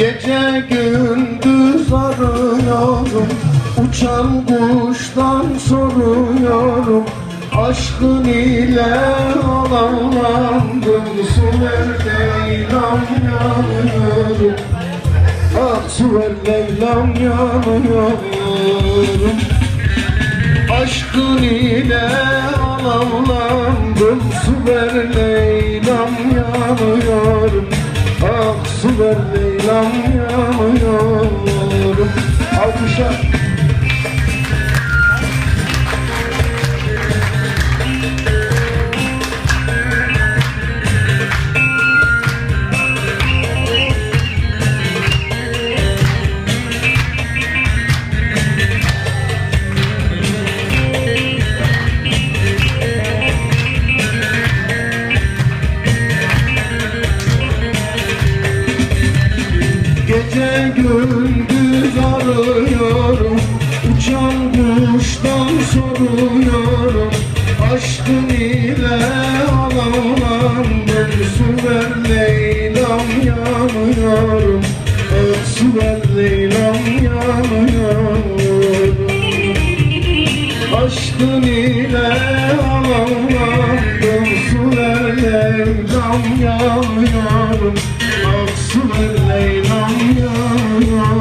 Gece gündüz arıyorum Uçan kuştan soruyorum. Aşkın ile alanlandım Su ver Leyla'm yanıyorum. Ah su ver Leyla'm yanıyorum. Aşkın ile alavlandım Su ver Leyla'm yanıyorum. Ah su ver Leyla'm yanıyorum Alkışlar Gece gündüz arıyorum Uçan kuştan soruyorum. Aşkın ile alavlandım Su ver Leyla'm yanıyorum ver Leyla'm yanıyorum. Aşkın ile alavlandım Su ver Leyla'm yanıyorum Leyla ya